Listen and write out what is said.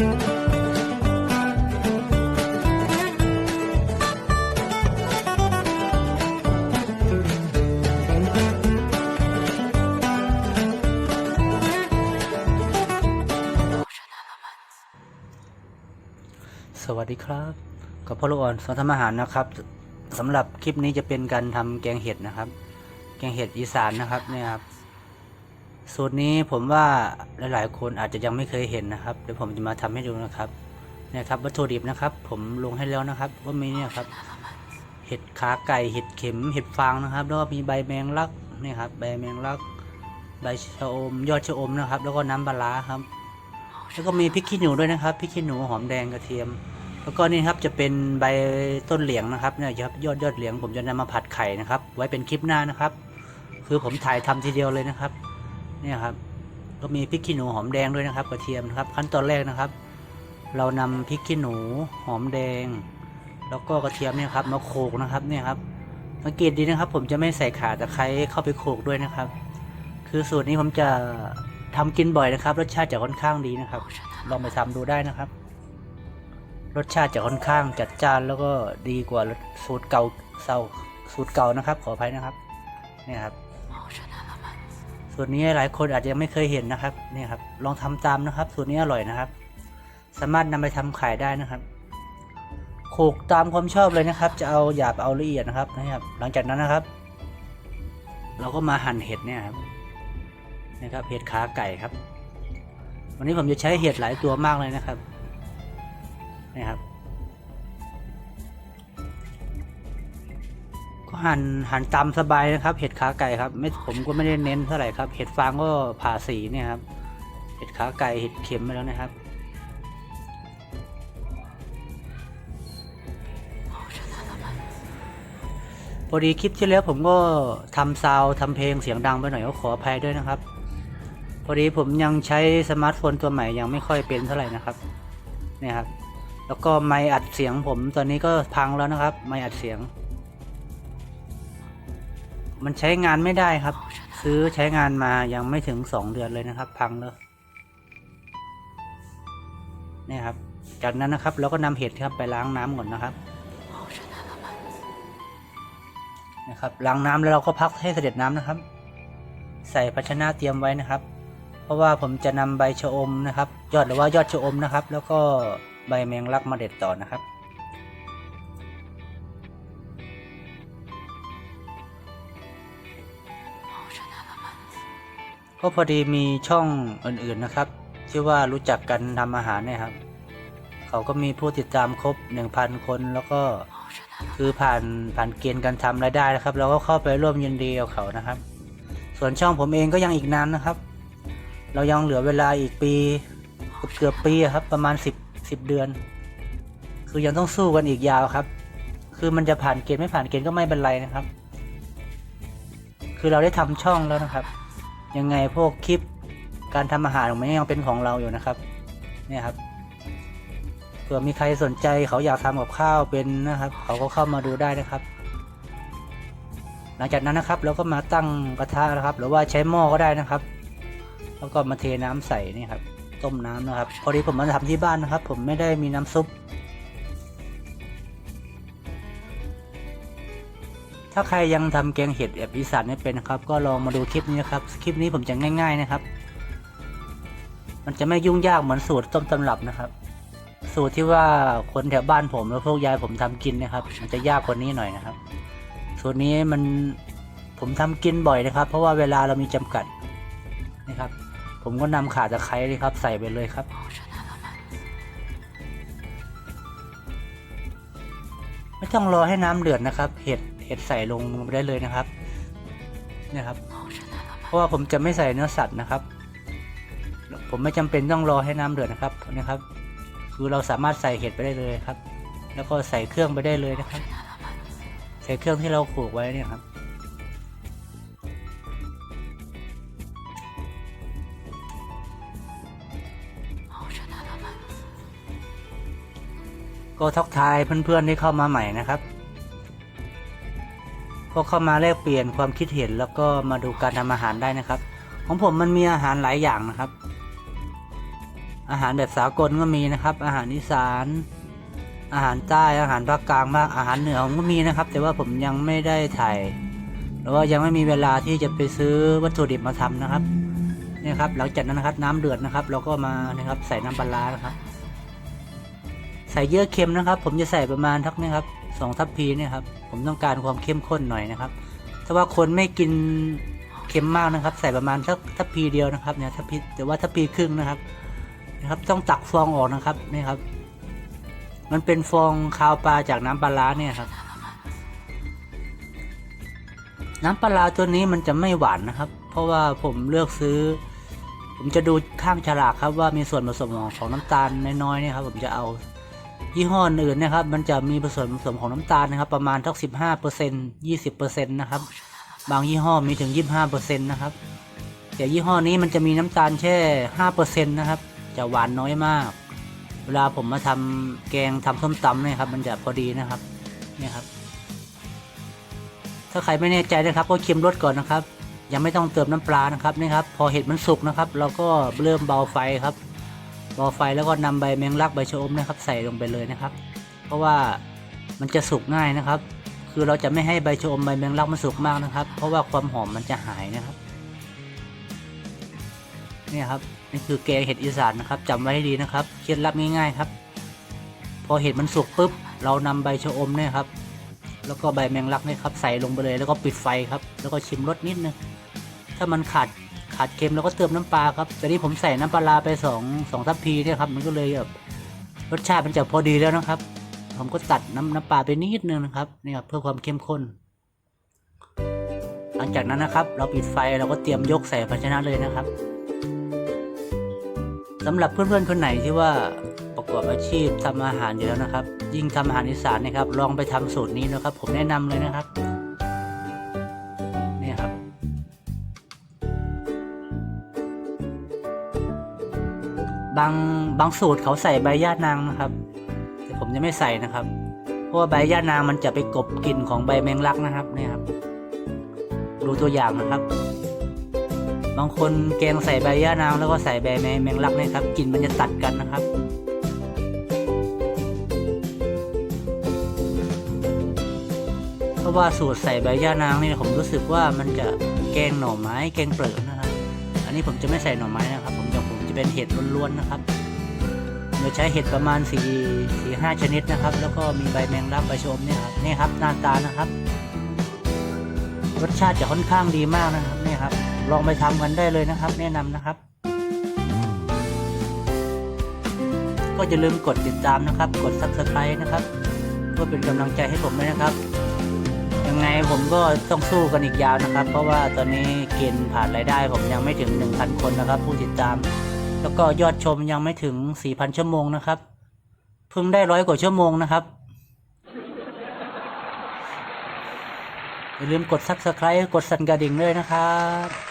สวัสดีครับกับพ่อลูกอ่อนสอนทำอาหารนะครับสำหรับคลิปนี้จะเป็นการทำแกงเห็ดนะครับ แกงเห็ดอีสานนะครับเนี่ยครับ สูตรนี้ผมว่าหลายๆ คนอาจจะยังไม่เคยเห็นนะครับเดี๋ยวผมจะมาทำให้ดูนะครับเนี่ยครับวัตถุดิบนะครับ ผมลงให้แล้วนะครับ ว่ามีเนี่ยครับ เห็ดขาไก่เห็ดเข็มเห็ดฟางนะครับ แล้วก็มีใบแมงลักนี่ครับใบแมงลัก ใบชะอม ยอดชะอมนะครับ แล้วก็น้ำปลาครับ แล้วก็มีพริกขี้หนูด้วยนะครับพริกขี้หนูหอมแดงกระเทียม แล้วก็นี่ครับจะเป็นใบต้นเหลียงนะครับเนี่ยครับยอดยอดเหลียงผมจะนำมาผัดไข่นะครับ ไว้เป็นคลิปหน้านะครับ คือผมถ่ายทำทีเดียวเลยนะครับ เนี่ยครับ ก็มีพริกขี้หนูหอมแดงด้วยนะครับกระเทียมนะครับ ขั้นตอนแรกนะครับ เรานำพริกขี้หนูหอมแดง แล้วก็กระเทียมเนี่ยครับมาโขลกนะครับเนี่ยครับสังเกตดีนะครับ ผมจะไม่ใส่ข่าตะไคร้เข้าไปโขลกด้วยนะครับ คือสูตรนี้ผมจะทำกินบ่อยนะครับ รสชาติจะค่อนข้างดีนะครับ ลองไปทำดูได้นะครับ รสชาติจะค่อนข้างจัดจ้านแล้วก็ดีกว่าสูตรเก่าเซาสูตรเก่านะครับ ขออภัยนะครับ เนี่ยครับ สูตรนี้หลายคนอาจจะยังไม่เคยเห็นนะครับนี่ครับ ลองทำตามนะครับ สูตรนี้อร่อยนะครับ สามารถนำไปทำขายได้นะครับโขลกตามความชอบเลยนะครับ จะเอาหยาบเอาละเอียดนะครับนะครับ หลังจากนั้นนะครับ เราก็มาหั่นเห็ดเนี่ยครับนะครับเห็ดขาไก่ครับ วันนี้ผมจะใช้เห็ดหลายตัวมากเลยนะครับนี่ครับ หั่นหั่นตามสบายนะครับ เห็ดขาไก่ครับไม่ผมก็ไม่ได้เน้นเท่าไหร่ครับ เห็ดฟางก็ผ่าสีเนี่ยครับ เห็ดขาไก่เห็ดเข็มไปแล้วนะครับพอดีคลิปที่แล้วผมก็ทำซาวทำเพลงเสียงดังไปหน่อยก็ขออภัยด้วยนะครับ พอดีผมยังใช้สมาร์ทโฟนตัวใหม่ยังไม่ค่อยเป็นเท่าไหร่นะครับเนี่ยครับ แล้วก็ไมค์อัดเสียงผมตอนนี้ก็พังแล้วนะครับ ไมค์อัดเสียง มันใช้งานไม่ได้ครับ ซื้อใช้งานมายังไม่ถึงสองเดือนเลยนะครับ พังแล้วเนี่ยครับ จากนั้นนะครับเราก็นำเห็ดครับไปล้างน้ำก่อนนะครับนะครับล้างน้ำแล้วเราก็พักให้เสด็จน้ำนะครับ ใส่ภาชนะเตรียมไว้นะครับ เพราะว่าผมจะนำใบชะอมนะครับ ยอดหรือว่ายอดชะอมนะครับ แล้วก็ใบแมงลักมาเด็ดต่อนะครับ ก็พอดีมีช่องอื่นๆนะครับที่อว่ารู้จักกันทำอาหารเนี่ยครับ เขาก็มีผู้ติดตามครบ 1,000 คนแล้วก็คือผ่านผ่านเกณฑ์การทำรายได้นะครับ เราก็เข้าไปร่วมยินดีกับเขานะครับ ส่วนช่องผมเองก็ยังอีกนานนะครับ เรายังเหลือเวลาอีกปีเกือบปีครับ ประมาณสิบสิบเดือน คือยังต้องสู้กันอีกยาวครับ คือมันจะผ่านเกณฑ์ไม่ผ่านเกณฑ์ก็ไม่เป็นไรนะครับ คือเราได้ทำช่องแล้วนะครับ ยังไงพวกคลิปการทำอาหารของแมันยังเป็นของเราอยู่นะครับ เนี่ยครับเผื่อมีใครสนใจเขาอยากทำกับข้าวเป็นนะครับ เขาก็เข้ามาดูได้นะครับ หลังจากนั้นนะครับเราก็มาตั้งกระทะนะครับ หรือว่าใช้หม้อก็ได้นะครับ แล้วก็มาเทน้ำใส่นี่ครับ ต้มน้ำนะครับ พอดีผมมาทำที่บ้านนะครับ ผมไม่ได้มีน้ำซุป ถ้าใครยังทำแกงเห็ดแบบอีสานไม่เป็นนะครับ ก็ลองมาดูคลิปนี้นะครับ คลิปนี้ผมจะง่าย ๆนะครับ มันจะไม่ยุ่งยากเหมือนสูตรต้มตำรับนะครับ สูตรที่ว่าคนแถวบ้านผมแล้วพวกยายผมทำกินนะครับ มันจะยากกว่านี้หน่อยนะครับ สูตรนี้มันผมทำกินบ่อยนะครับ เพราะว่าเวลาเรามีจำกัดนะครับ ผมก็นำข่าตะไคร้เลยครับ ใส่ไปเลยครับไม่ต้องรอให้น้ำเดือดนะครับ เห็ด เห็ดใส่ลงไปได้เลยนะครับเนี่ยครับเพราะว่าผมจะไม่ใส่เนื้อสัตว์นะครับ ผมไม่จำเป็นต้องรอให้น้ำเดือดนะครับนะครับ คือเราสามารถใส่เห็ดไปได้เลยครับ แล้วก็ใส่เครื่องไปได้เลยนะครับ ใส่เครื่องที่เราโขลกไว้เนี่ยครับก็ทักทายเพื่อนๆที่เข้ามาใหม่นะครับ ก็เข้ามาแลกเปลี่ยนความคิดเห็นแล้วก็มาดูการทำอาหารได้นะครับ ของผมมันมีอาหารหลายอย่างนะครับ อาหารแบบสากลก็มีนะครับ อาหารอีสาน อาหารใต้อาหารภาคกลางบ้างอาหารเหนือผมก็มีนะครับ แต่ว่าผมยังไม่ได้ถ่ายแล้วก็ยังไม่มีเวลาที่จะไปซื้อวัตถุดิบมาทำนะครับนี่ครับ หลังจากนั้นนะครับ น้ำเดือดนะครับ เราก็มานะครับ ใส่น้ำปลาร้านะครับ ใส่เยอะเค็มนะครับ ผมจะใส่ประมาณทักนี่ครับ สองทัพพีเนี่ยครับ ผมต้องการความเข้มข้นหน่อยนะครับถ้าว่าคนไม่กินเค็มมากนะครับ ใส่ประมาณทักทัพพีเดียวนะครับเนี่ยทัพพีแต่ว่าทัพพีครึ่งนะครับนะครับ ต้องตักฟองออกนะครับนี่ครับ มันเป็นฟองคาวปลาจากน้ำปลาร้าเนี่ยครับ น้ำปลาร้าตัวนี้มันจะไม่หวานนะครับ เพราะว่าผมเลือกซื้อ ผมจะดูข้างฉลากครับว่ามีส่วนผสมของของน้ำตาลน้อยๆเนี่ยครับ ผมจะเอา ยี่ห้ออื่นนะครับ มันจะมีส่วนผสมของน้ำตาลนะครับ ประมาณทักสิบห้าเปอร์เซ็นยี่สิบเปอร์เซ็นต์นะครับ บางยี่ห้อมีถึงยี่ห้าเปอร์เซ็นต์นะครับ แต่ยี่ห้อนี้มันจะมีน้ำตาลแค่ห้าเปอร์เซ็นต์นะครับ จะหวานน้อยมาก เวลาผมมาทำแกงทำส้มตำเนี่ยครับ มันจะพอดีนะครับเนี่ยครับ ถ้าใครไม่แน่ใจนะครับ ก็เค็มรสก่อนนะครับ ยังไม่ต้องเติมน้ำปลานะครับนี่ครับ พอเห็ดมันสุกนะครับ เราก็เริ่มเบาไฟครับ เบาไฟแล้วก็นำใบแมงลักใบชะอมนะครับ ใส่ลงไปเลยนะครับ เพราะว่ามันจะสุกง่ายนะครับ คือเราจะไม่ให้ใบชะอมใบแมงลักมันสุกมากนะครับ เพราะว่าความหอมมันจะหายนะครับนี่ครับนี่คือแกงเห็ดอีสานนะครับจำไว้ให้ดีนะครับเคล็ดลับง่ายๆครับ พอเห็ดมันสุกปุ๊บเรานำใบชะอมเนี่ยครับ แล้วก็ใบแมงลักเนี่ยครับใส่ลงไปเลยแล้วก็ปิดไฟครับ แล้วก็ชิมรสนิดนึงถ้ามันขาด ขาดเค็มเราก็เติมน้ำปลาครับแต่นี่ผมใส่น้ำปลาร้าไปสองสองทัพพีเนี่ยครับมันก็เลยแบบรสชาติมันจะพอดีแล้วนะครับ ผมก็ตัดน้ำน้ำปลาไปนิดนึงนะครับนี่ครับเพื่อความเข้มข้น หลังจากนั้นนะครับ เราปิดไฟเราก็เตรียมยกใส่ภาชนะเลยนะครับสำหรับเพื่อนๆคนไหนที่ว่าประกอบอาชีพทำอาหารอยู่แล้วนะครับ ยิ่งทำอาหารอีสานนะครับ ลองไปทำสูตรนี้นะครับ ผมแนะนำเลยนะครับ บางบางสูตรเขาใส่ใบย่านางนะครับ แต่ผมจะไม่ใส่นะครับ เพราะว่าใบย่านางมันจะไปกลบกลิ่นของใบแมงลักนะครับเนี่ยครับ ดูตัวอย่างนะครับ บางคนแกงใส่ใบย่านางแล้วก็ใส่ใบแมแมงลักนี่ครับกลิ่นมันจะตัดกันนะครับเพราะว่าสูตรใส่ใบย่านางนี่ผมรู้สึกว่ามันจะแกงหน่อไม้แกงเปลือกนะครับ อันนี้ผมจะไม่ใส่หน่อไม้นะครับ ผมจะผมจะ เป็นเห็ดล้วนๆนะครับโดยใช้เห็ดประมาณ4 4 5ชนิดนะครับ แล้วก็มีใบแมงลักใบชะอมเนี่ยครับนี่ครับหน้าตานะครับ รสชาติจะค่อนข้างดีมากนะครับนี่ครับ ลองไปทำกันได้เลยนะครับ แนะนำนะครับ ก็อย่าลืมกดติดตามนะครับ กด subscribe นะครับเพื่อเป็นกำลังใจให้ผมด้วยนะครับยังไงผมก็ต้องสู้กันอีกยาวนะครับ เพราะว่าตอนนี้เกณฑ์ผ่านรายได้ ผมยังไม่ถึง 1,000 คนนะครับ ผู้ติดตาม แล้วก็ยอดชมยังไม่ถึง 4,000 ชั่วโมงนะครับ เพิ่งได้ร้อยกว่าชั่วโมงนะครับ อย่าลืมกด subscribe กดสั่นกระดิ่งด้วยนะครับ